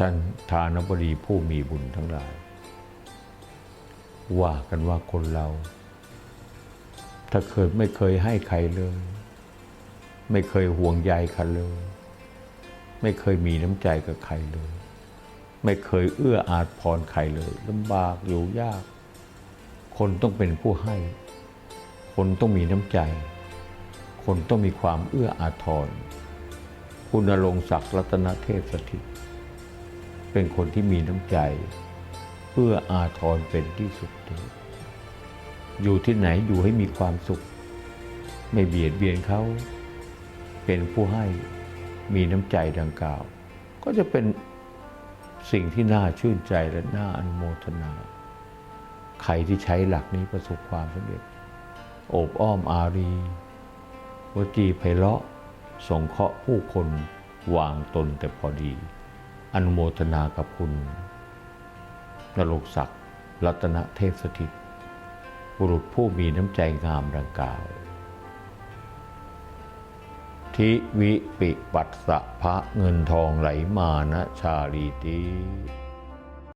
ท่านทานบดีผู้มีบุญทั้งหลาย ว่ากันว่าคนเรา ถ้าเคยไม่เคยให้ใครเลย ไม่เคยห่วงใยใครเลย ไม่เคยมีน้ำใจกับใครเลย ไม่เคยเอื้ออาทพรใครเลยลำบากอยู่ยาก คนต้องเป็นผู้ให้ คนต้องมีน้ำใจ คนต้องมีความเอื้ออาทรคุณรงศักดิ์รัตนเทพสถิต เป็นคนที่มีน้ำใจเอื้ออาทรเป็นที่สุดเลยอยู่ที่ไหนอยู่ให้มีความสุข ไม่เบียดเบียนเขา เป็นผู้ให้มีน้ำใจดังกล่าว ก็จะเป็นสิ่งที่น่าชื่นใจและน่าอนุโมทนา ใครที่ใช้หลักนี้ประสบความสำเร็จ โอบอ้อมอารีวจีไพเราะสงเคราะห์ผู้คนวางตนแต่พอดี อนุโมทนากับคุณนรกศักดิ์รัตนเทพสถิต บุรุษผู้มีน้ำใจงามดังกล่าว ทิวิปิปัสสะพระเงินทองไหลมานะชาลีตี